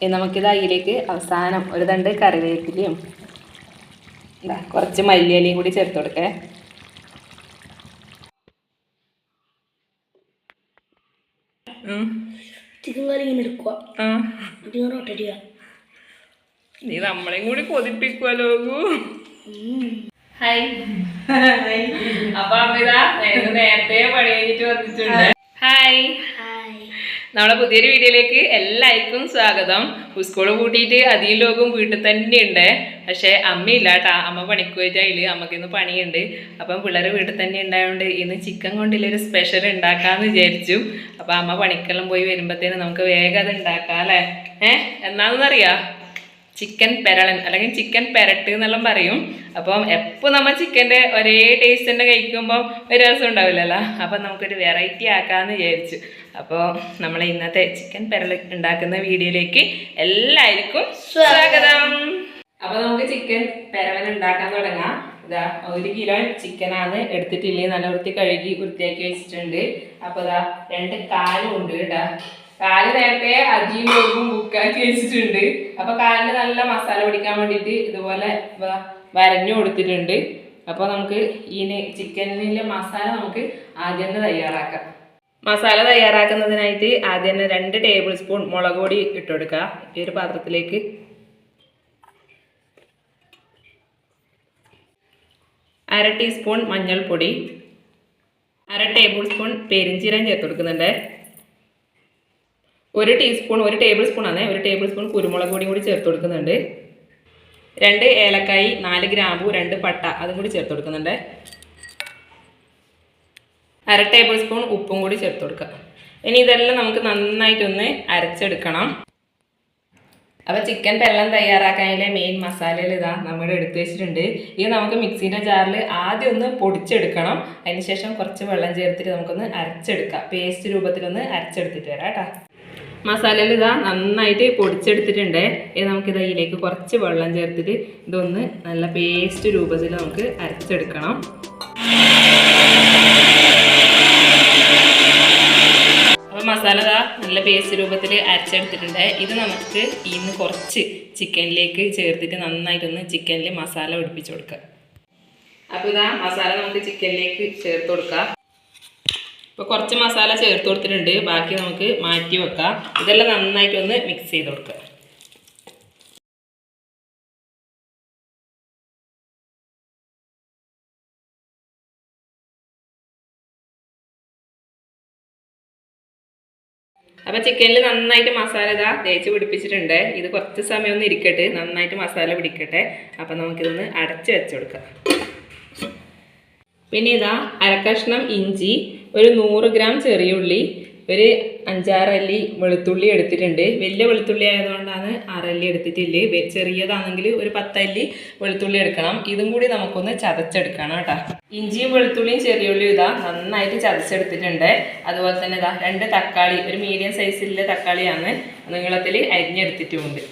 ഇനി നമുക്കിത് അതിലേക്ക് അവസാനം ഒരു തണ്ട് കറിവേപ്പിലയും എന്താ കുറച്ച് മല്ലിയിലയും കൂടി ചേർത്ത് കൊടുക്കേ. ചിക്കൻ കറി ഇങ്ങനെ എടുക്കുക ചിക്കൻ റൊട്ടടിക്കുക നീ നമ്മളെയും കൂടി കൊതിപ്പിക്കുവല്ലോ ഹായ് അപ്പൊ അമിത നേരത്തെ പണി കഴിഞ്ഞിട്ട് വന്നിട്ടുണ്ട്. ഹായ്. ഹായ് നമ്മളെ പുതിയൊരു വീഡിയോയിലേക്ക് എല്ലാവർക്കും സ്വാഗതം. സ്കൂൾ കൂട്ടിയിട്ട് അധികം ലോകം വീട്ടിൽ തന്നെയുണ്ട്. പക്ഷെ അമ്മയില്ല കേട്ടാ. അമ്മ പണിക്ക് പോയിട്ട് അതിൽ അമ്മയ്ക്ക് ഇന്ന് പണിയുണ്ട്. അപ്പം പിള്ളേർ വീട്ടിൽ തന്നെ ഉണ്ടായതുകൊണ്ട് ഇന്ന് ചിക്കൻ കൊണ്ടുള്ളൊരു സ്പെഷ്യൽ ഉണ്ടാക്കാമെന്ന് വിചാരിച്ചു. അപ്പം അമ്മ പണിക്കെല്ലാം പോയി വരുമ്പോഴത്തേനും നമുക്ക് വേഗം അത് ഉണ്ടാക്കാം അല്ലേ? ഏഹ് എന്നാണെന്നറിയാം ചിക്കൻ പെരളൻ അല്ലെങ്കിൽ ചിക്കൻ പെരട്ട് എന്നെല്ലാം പറയും. അപ്പം എപ്പോൾ നമ്മൾ ചിക്കന്റെ ഒരേ ടേസ്റ്റ് തന്നെ കഴിക്കുമ്പോൾ ഒരു രസം ഉണ്ടാവില്ലല്ലോ. അപ്പം നമുക്കൊരു വെറൈറ്റി ആക്കാമെന്ന് വിചാരിച്ചു. അപ്പോൾ നമ്മൾ ഇന്നത്തെ ചിക്കൻ പെരൾ ഉണ്ടാക്കുന്ന വീഡിയോയിലേക്ക് എല്ലാവർക്കും സ്വാഗതം. അപ്പോൾ നമുക്ക് ചിക്കൻ പെരളൻ ഉണ്ടാക്കാൻ തുടങ്ങാം. ഇതാ ഒരു കിലോ ചിക്കനാണ് എടുത്തിട്ടില്ലേ? നല്ല വൃത്തി കഴുകി വൃത്തിയാക്കി വെച്ചിട്ടുണ്ട്. അപ്പോൾ ഇതാ രണ്ട് കാലും ഉണ്ട് കേട്ടാ. കാൽ നേരത്തെ അജിയും ലോകവും ബുക്കാക്കി വെച്ചിട്ടുണ്ട്. അപ്പൊ കാലിന് നല്ല മസാല പിടിക്കാൻ വേണ്ടിയിട്ട് ഇതുപോലെ വരഞ്ഞു കൊടുത്തിട്ടുണ്ട്. അപ്പൊ നമുക്ക് ഈ ചിക്കനിലെ മസാല നമുക്ക് ആദ്യം തന്നെ തയ്യാറാക്കാം. മസാല തയ്യാറാക്കുന്നതിനായിട്ട് ആദ്യം തന്നെ രണ്ട് ടേബിൾ സ്പൂൺ മുളക് പൊടി ഇട്ട് കൊടുക്കുക. ഈ ഒരു പാത്രത്തിലേക്ക്. അര ടീസ്പൂൺ മഞ്ഞൾപ്പൊടി. അര ടേബിൾ സ്പൂൺ പെരിഞ്ചീരം ചേർത്ത് കൊടുക്കുന്നുണ്ട്. ഒരു ടീസ്പൂൺ ഒരു ടേബിൾ സ്പൂൺ ആണ്. ഒരു ടേബിൾ സ്പൂൺ കുരുമുളക് പൊടിയും കൂടി ചേർത്ത് കൊടുക്കുന്നുണ്ട്. രണ്ട് ഏലക്കായി നാല് ഗ്രാമ്പു രണ്ട് പട്ട അതും കൂടി ചേർത്ത് കൊടുക്കുന്നുണ്ട്. അര ടേബിൾ സ്പൂൺ ഉപ്പും കൂടി ചേർത്ത് കൊടുക്കുക ഇനി ഇതെല്ലാം നമുക്ക് നന്നായിട്ടൊന്ന് അരച്ചെടുക്കണം. അപ്പോൾ ചിക്കൻ വെള്ളം തയ്യാറാക്കാനുള്ള മെയിൻ മസാലയിൽ ഇതാ നമ്മൾ എടുത്ത് വെച്ചിട്ടുണ്ട്. ഇത് നമുക്ക് മിക്സിന്റെ ജാറിൽ ആദ്യം ഒന്ന് പൊടിച്ചെടുക്കണം. അതിനുശേഷം കുറച്ച് വെള്ളം ചേർത്തിട്ട് നമുക്കൊന്ന് അരച്ചെടുക്കാം. പേസ്റ്റ് രൂപത്തിലൊന്ന് അരച്ചെടുത്തിട്ട് വരാം കേട്ടോ. മസാലയിൽ ഇതാ നന്നായിട്ട് പൊടിച്ചെടുത്തിട്ടുണ്ട്. ഇത് നമുക്കിത് ഇതിലേക്ക് കുറച്ച് വെള്ളം ചേർത്തിട്ട് ഇതൊന്ന് നല്ല പേസ്റ്റ് രൂപത്തിൽ നമുക്ക് അരച്ചെടുക്കണം. മസാല ഇതാ നല്ല പേസ്റ്റ് രൂപത്തിൽ അരച്ചെടുത്തിട്ടുണ്ട്. ഇത് നമുക്ക് ഇന്ന് കുറച്ച് ചിക്കനിലേക്ക് ചേർത്തിട്ട് നന്നായിട്ടൊന്ന് ചിക്കനിൽ മസാല പിടിപ്പിച്ച് കൊടുക്കുക അപ്പോൾ ഇതാ മസാല നമുക്ക് ചിക്കനിലേക്ക് ചേർത്ത് കൊടുക്കാം. ഇപ്പോൾ കുറച്ച് മസാല ചേർത്ത് കൊടുത്തിട്ടുണ്ട്. ബാക്കി നമുക്ക് മാറ്റി വെക്കാം. ഇതെല്ലാം നന്നായിട്ട് ഒന്ന് മിക്സ് ചെയ്ത് കൊടുക്കുക. അപ്പോൾ ചിക്കനിൽ നന്നായിട്ട് മസാല ഇതാ തേച്ച് പിടിപ്പിച്ചിട്ടുണ്ട്. ഇത് കുറച്ച് സമയം ഒന്ന് ഇരിക്കട്ടെ. നന്നായിട്ട് മസാല പിടിക്കട്ടെ. അപ്പോൾ നമുക്കിതൊന്ന് അടച്ച് വെച്ച് കൊടുക്കാം. പിന്നെ ഇതാ അരക്കഷ്ണം ഇഞ്ചി ഒരു നൂറ് ഗ്രാം ചെറിയുള്ളി ഒരു അഞ്ചാറല്ലി വെളുത്തുള്ളി എടുത്തിട്ടുണ്ട്. വലിയ വെളുത്തുള്ളി ആയതുകൊണ്ടാണ് ആറല്ലി എടുത്തിട്ടില്ലേ? ചെറിയതാണെങ്കിൽ ഒരു പത്തല്ലി വെളുത്തുള്ളി എടുക്കണം. ഇതും കൂടി നമുക്കൊന്ന് ചതച്ചെടുക്കണം കേട്ടോ. ഇഞ്ചിയും വെളുത്തുള്ളിയും ചെറിയുള്ളിയും ഇതാ നന്നായിട്ട് ചതച്ചെടുത്തിട്ടുണ്ട്. അതുപോലെ തന്നെ ഇതാ രണ്ട് തക്കാളി ഒരു മീഡിയം സൈസിലെ തക്കാളിയാണ് നീളത്തിൽ അരിഞ്ഞെടുത്തിട്ടുമുണ്ട്.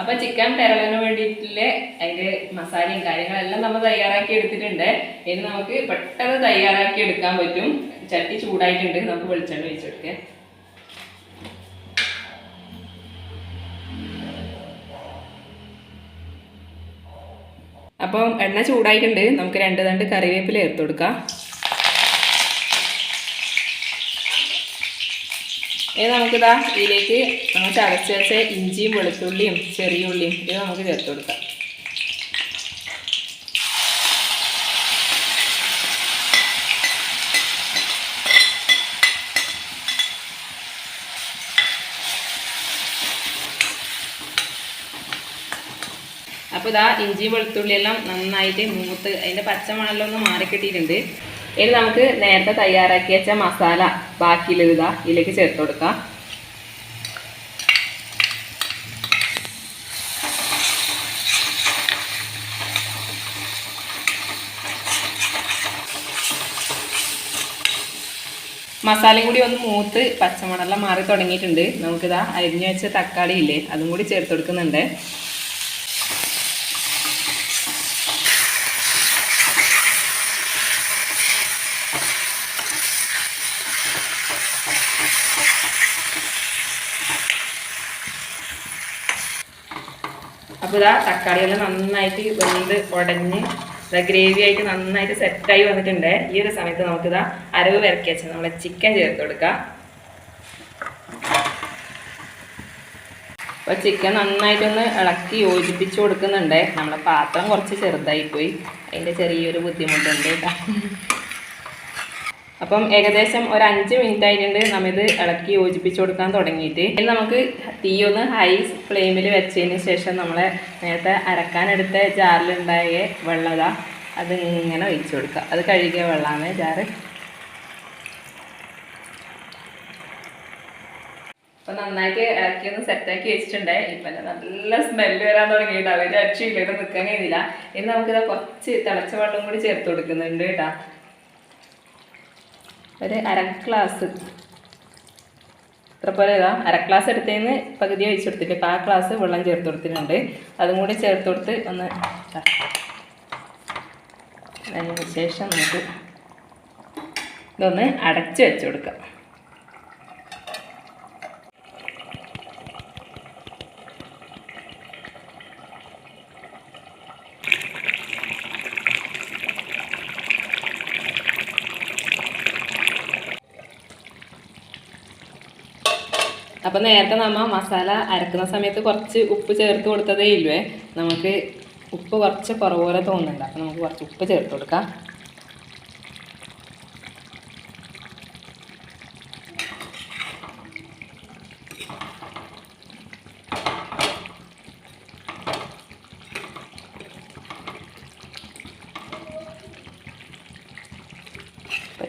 അപ്പം ചിക്കൻ പെരളിന് വേണ്ടിയിട്ടുള്ള അതിന്റെ മസാലയും കാര്യങ്ങളെല്ലാം നമ്മൾ തയ്യാറാക്കി എടുത്തിട്ടുണ്ട്. ഇനി നമുക്ക് പെട്ടെന്ന് തയ്യാറാക്കി എടുക്കാൻ പറ്റും. ചട്ടി ചൂടായിട്ടുണ്ട്. നമുക്ക് വെളിച്ചെണ്ണ ഒഴിച്ചെടുക്കാം. അപ്പം എണ്ണ ചൂടായിട്ടുണ്ട്. നമുക്ക് രണ്ട് രണ്ട് കറിവേപ്പില ചേർത്ത് കൊടുക്കാം. ഇനി നമുക്കിതാ ഇതിലേക്ക് നമ്മൾ ചതച്ച് വെച്ച ഇഞ്ചിയും വെളുത്തുള്ളിയും ചെറിയ ഉള്ളിയും ഇത് നമുക്ക് ചേർത്ത് കൊടുക്കാം. അപ്പോൾ ഇതാ ഇഞ്ചിയും വെളുത്തുള്ളിയെല്ലാം നന്നായിട്ട് മൂത്ത് അതിന്റെ പച്ചമണലൊന്ന് മാറിക്കിട്ടിയിട്ടുണ്ട്. ഇനി നമുക്ക് നേരത്തെ തയ്യാറാക്കി വെച്ച മസാല ബാക്കിയിൽ ഇതാ ഇതിലേക്ക് ചേർത്ത് കൊടുക്കാം. മസാലയും കൂടി ഒന്ന് മൂത്ത് പച്ചമുളകെല്ലാം മാറി തുടങ്ങിയിട്ടുണ്ട്. നമുക്കിതാ അരിഞ്ഞു വെച്ച തക്കാളി ഇല്ലേ അതും കൂടി ചേർത്ത് കൊടുക്കുന്നുണ്ട്. അപ്പോൾ ഇതാ തക്കാളിയെല്ലാം നന്നായിട്ട് വെന്ത് ഉടഞ്ഞ് ഗ്രേവി ആയിട്ട് നന്നായിട്ട് സെറ്റായി വന്നിട്ടുണ്ട്. ഈ ഒരു സമയത്ത് നമുക്കിതാ അരവ് വരക്കി വെച്ച് നമ്മളെ ചിക്കൻ ചേർത്ത് കൊടുക്കാം. അപ്പോൾ ചിക്കൻ നന്നായിട്ടൊന്ന് ഇളക്കി യോജിപ്പിച്ച് കൊടുക്കുന്നുണ്ട്. നമ്മളെ പാത്രം കുറച്ച് ചെറുതായി പോയി. അതിന്റെ ചെറിയൊരു ബുദ്ധിമുട്ടുണ്ട് കേട്ടോ. അപ്പം ഏകദേശം ഒരു അഞ്ച് മിനിറ്റ് ആയിട്ടുണ്ട്. നമ്മ ഇത് ഇളക്കി യോജിപ്പിച്ച് കൊടുക്കാൻ തുടങ്ങിയിട്ട്. ഇനി നമുക്ക് തീ ഒന്ന് ഹൈ ഫ്ലെയിമിൽ വെച്ചതിന് ശേഷം നമ്മൾ നേരത്തെ അരക്കാനെടുത്ത ജാറിലുണ്ടായ വെള്ളത. ഇങ്ങനെ ഒഴിച്ചു കൊടുക്കുക. അത് കഴുകിയ വെള്ളമാണ് ജാറ്. അപ്പം നന്നായിട്ട് ഇളക്കി ഒന്ന് സെറ്റാക്കി വെച്ചിട്ടുണ്ട്. ഇപ്പം നല്ല സ്മെല്ല് വരാൻ തുടങ്ങിയിട്ട്. അവർ രക്ഷയില്ല ഇത് നിൽക്കാൻ കഴിയുന്നില്ല ഇനി നമുക്കിത് കുറച്ച് തിളച്ച വെള്ളം കൂടി ചേർത്ത് കൊടുക്കുന്നുണ്ട് കേട്ടാ. ഒരു അര ഗ്ലാസ് ഇത്ര പോലെ ഇതാ അര ക്ലാസ് എടുത്തതിന് പകുതി ഒഴിച്ചു കൊടുത്തിട്ട് ആ ക്ലാസ് വെള്ളം ചേർത്ത് കൊടുത്തിട്ടുണ്ട്. അതും കൂടി ചേർത്ത് കൊടുത്ത് ഒന്ന്. അതിന് ശേഷം നമുക്ക് ഇതൊന്ന് അടച്ച് വെച്ച് കൊടുക്കാം. അപ്പം നേരത്തെ നമ്മൾ മസാല അരക്കുന്ന സമയത്ത് കുറച്ച് ഉപ്പ് ചേർത്ത് കൊടുത്തതേ ഇല്ലേ? നമുക്ക് ഉപ്പ് കുറച്ച് കുറവ് പോലെ തോന്നുന്നുണ്ട്. അപ്പം നമുക്ക് കുറച്ച് ഉപ്പ് ചേർത്ത് കൊടുക്കാം.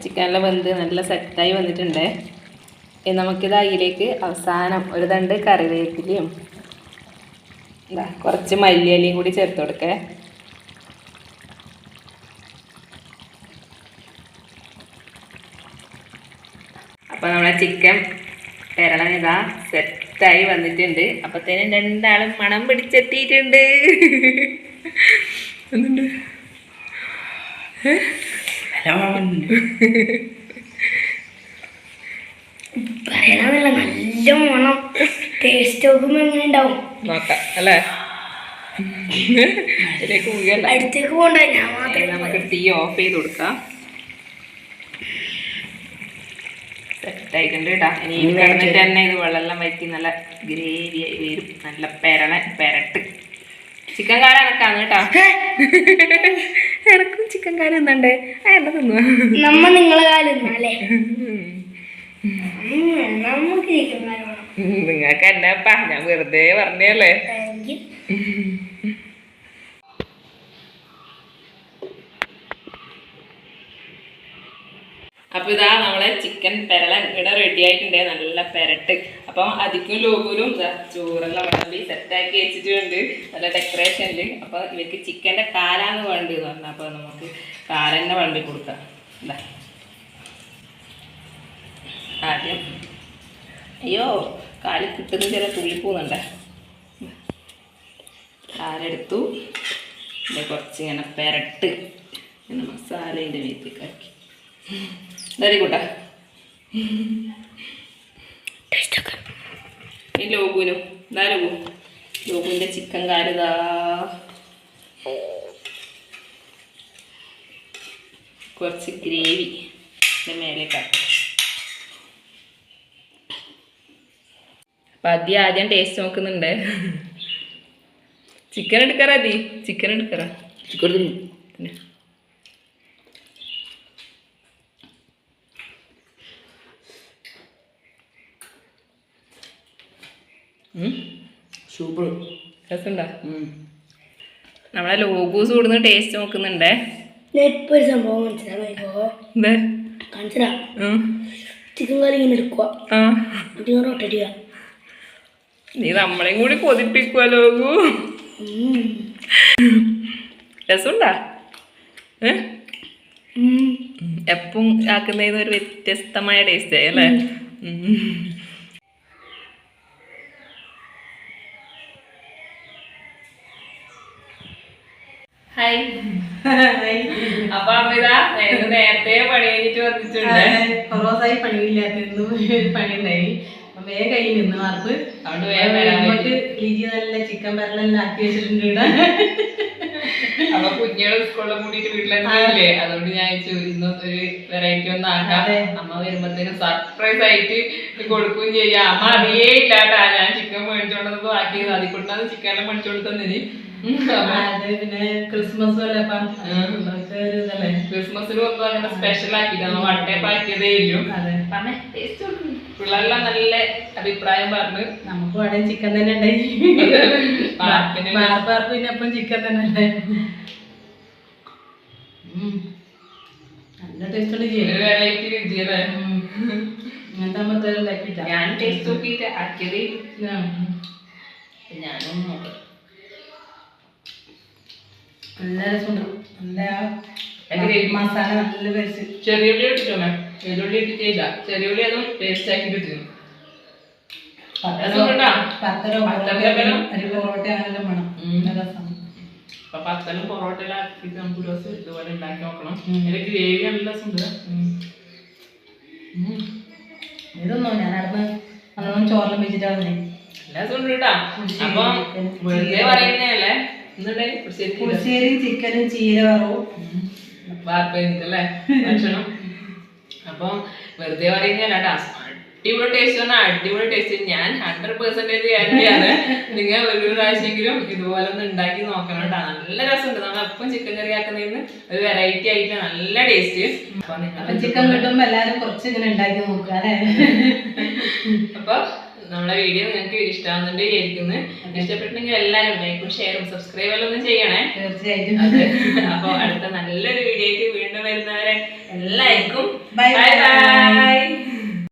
ചിക്കനെല്ലാം വെന്ത് നല്ല സെറ്റായി വന്നിട്ടുണ്ട്. നമുക്കിത് അതിലേക്ക് അവസാനം ഒരു തണ്ട് കറിവേപ്പിലയും എന്താ കുറച്ച് മല്ലിയിലയും കൂടി ചേർത്ത് കൊടുക്കേ. അപ്പോൾ നമ്മളെ ചിക്കൻ പെരളൻ ഇതാ സെറ്റായി വന്നിട്ടുണ്ട്. അപ്പത്തേനും രണ്ടാളും മണം പിടിച്ചെത്തിയിട്ടുണ്ട്. എന്തുണ്ട്? പറയണമെന്നില്ല നല്ല മോണം ടേസ്റ്റ് നോക്കുമ്പോ എങ്ങനെ ഉണ്ടാവും. നോക്കാം അല്ലേ? ഇതിലേക്ക് അടുത്തേക്ക് പോണ്ട ഞാൻ മാത്രമേ നമുക്ക് തീ ഓഫ് ചെയ്ത് കൊടുക്കാം. സെറ്റായിട്ടുണ്ട് കേട്ടോ. ഇനി കിടന്നിട്ട് തന്നെ ഇത് വെള്ളമെല്ലാം വറ്റി നല്ല ഗ്രേവി ആയി വരും. നല്ല പെരള പെരട്ട്. ചിക്കൻ കാല എനക്കാണ് കേട്ടോ. എനക്കും ചിക്കൻ തിന്നു? നമ്മ നിങ്ങളെ കാലം അല്ലേ? നിങ്ങൾക്ക് എന്നാപ്പാ ഞാൻ വെറുതെ പറഞ്ഞല്ലേ. അപ്പൊ ഇതാ നമ്മളെ ചിക്കൻ പെരളൻ. ഇവിടെ റെഡി ആയിട്ടുണ്ട്. നല്ല പെരട്ട്. അപ്പം അതിക്കും ലോകൂലും ചോറെല്ലാം വിളമ്പി സെറ്റാക്കി വെച്ചിട്ടുണ്ട്. നല്ല ഡെക്കറേഷനിൽ അപ്പൊ ഇവർക്ക് ചിക്കന്റെ കാലാന്ന് വേണ്ടത് പറഞ്ഞു. അപ്പൊ നമുക്ക് കാലന്നെ വിളമ്പി കൊടുക്കാം. ഇതാ. ആദ്യം. അയ്യോ കാലിൽ കിട്ടുന്ന ചില തുള്ളിപ്പോന്നുണ്ടേ കാലെടുത്തു പിന്നെ കുറച്ച് ഇങ്ങനെ പെരട്ട് ഇങ്ങനെ മസാലേന്റെ വീട്ടിലേക്കാക്കി വെരി കൂട്ടാ. ഈ ലോഗുനും ഇതാ ലോകു ലോകുവിന്റെ ചിക്കൻ കാലിതാ കുറച്ച് ഗ്രേവി ഇതിന്റെ മേലേക്കാക്കി അപ്പം ആദ്യം ആദ്യം ടേസ്റ്റ് നോക്കുന്നുണ്ട്. ചിക്കൻ എടുക്കാറാ അതി ചിക്കൻ എടുക്കാറാ? ചിക്കൻ സൂപ്പർ രസമുണ്ടോ? നമ്മളെ ലോഗൂസ് കൂടുന്ന ടേസ്റ്റ് നോക്കുന്നുണ്ടേ. ഒരു സംഭവം. ചിക്കൻ കറി ഇങ്ങനെ എടുക്കുക റൊട്ടേറ്റ് ചെയ്യുക നീ നമ്മളെയും കൂടി കൊതിപ്പിക്കുവല്ലോ. രസമുണ്ടാ. എപ്പം ആക്കുന്നതിന് ഒരു വ്യത്യസ്തമായ ടേസ്റ്റ് ആയി അല്ലേ. ഹായ് അപ്പൊ അമിത നേരത്തെ പണി കഴിഞ്ഞിട്ട് വന്നിട്ടുണ്ട് പണിയില്ലാത്ത പണി ഉണ്ടായി വേഗം കൈ നിന്ന് നമുക്ക് ലിജി നല്ല ചിക്കൻ പരലെല്ലാം ആക്കി വെച്ചിട്ടുണ്ട് ഇവിടെ അപ്പൊ കുഞ്ഞുങ്ങൾ സ്കൂളിൽ കൂടിയിട്ട് വീട്ടിലെത്തിയില്ലേ അതുകൊണ്ട് ഞാൻ ഇന്ന് ഒരു വെറൈറ്റി ഒന്ന് ആക്കാം. അമ്മ വരുമ്പത്തേനും സർപ്രൈസ് ആയിട്ട് കൊടുക്കുകയും ചെയ്യാം. അമ്മ അറിയേ ഇല്ലാട്ടാ. ഞാൻ ചിക്കൻ മേടിച്ചോണ്ടത് ബാക്കി അതിൽ കൊണ്ടാണ് ചിക്കൻ എല്ലാം മേടിച്ചോണ്ട് തന്നിന് പിന്നെ ക്രിസ്മസ് ക്രിസ്മസിന് ഒന്നും അങ്ങനെ സ്പെഷ്യൽ ആക്കിട്ട് നമ്മ വട്ടയപ്പം ആക്കിയതേ ഇല്ലു. അതെ. പിള്ളേരെല്ലാം നല്ല അഭിപ്രായം പറഞ്ഞു നമുക്ക് അവിടെ ചിക്കൻ തന്നെ ഉണ്ടായി പിന്നെ അപ്പം ചിക്കൻ തന്നെ ഉണ്ടായി. നല്ല ടേസ്റ്റ് വെറൈറ്റി രുചിയല്ലേ ഇങ്ങനത്തെ ഞാൻ ടേസ്റ്റ് നോക്കിയിട്ട് ആക്കിയത് ഞാനും നോക്കാം നല്ല രസമുണ്ട്. നല്ല. മസാല നല്ല ടേസ്റ്റ് ചെറിയ ഉള്ളി വെല്ലുള്ളി ഇട്ടിട്ട് ഇട്ടിട്ടില്ല ചെറിയുള്ളി അതും പേസ്റ്റ് ആക്കി ഇട്ടിരുന്നു രസമുണ്ടാ? പത്തരോ പത്തരോ ബലം? പൊറോട്ട അങ്ങനെ വേണം. ഉം. നല്ല രസം. അപ്പൊ പത്തലും ആക്കിയിട്ട് നമുക്ക് ദിവസം ഇതുപോലെ ഉണ്ടാക്കി നോക്കണം. അതിന്റെ ഗ്രേവി നല്ല രസമുണ്ട്. ഇതൊന്നും ഞാൻ അടുത്ത് നല്ലോണം ചോറിലും വെച്ചിട്ടാണ് കേട്ടാ. അപ്പൊ വെറുതെ പുളിശ്ശേരിയും ചിക്കനും ചീര വറവും വാർപ്പല്ലേ ഭക്ഷണം? അപ്പം വെറുതെ പറയുന്നതല്ല കേട്ടോ അടിപൊളി ടേസ്റ്റ് പറഞ്ഞാൽ അടിപൊളി ടേസ്റ്റ് ഞാൻ ഹൺഡ്രഡ് പെർസെന്റേജ് ഗ്യാരണ്ടിയാണ് നിങ്ങൾ ഒരു പ്രാവശ്യമെങ്കിലും ഇതുപോലെ ഒന്ന് ഉണ്ടാക്കി നോക്കണം കേട്ടോ. നല്ല രസമുണ്ട്. നമ്മൾ അപ്പം ചിക്കൻ കറി ആക്കുന്നതിന് ഒരു വെറൈറ്റി ആയിട്ട് നല്ല ടേസ്റ്റ് അപ്പൊ ചിക്കൻ കിട്ടുമ്പോ എല്ലാവരും കുറച്ച് ഇങ്ങനെ ഉണ്ടാക്കി നോക്കുക അല്ലേ? അപ്പൊ നമ്മളെ വീഡിയോ നിങ്ങൾക്ക് ഇഷ്ടമാകുന്നുണ്ട് വിചാരിക്കുന്നു ഇഷ്ടപ്പെട്ടെങ്കിൽ എല്ലാവരും ലൈക്കും ഷെയറും സബ്സ്ക്രൈബ് എല്ലാം ഒന്നും ചെയ്യണേ. തീർച്ചയായിട്ടും. അപ്പൊ അടുത്ത നല്ലൊരു വീഡിയോ ആയിട്ട് വീണ്ടും വരുന്നവരെ എല്ലാവർക്കും ബൈ. ബൈ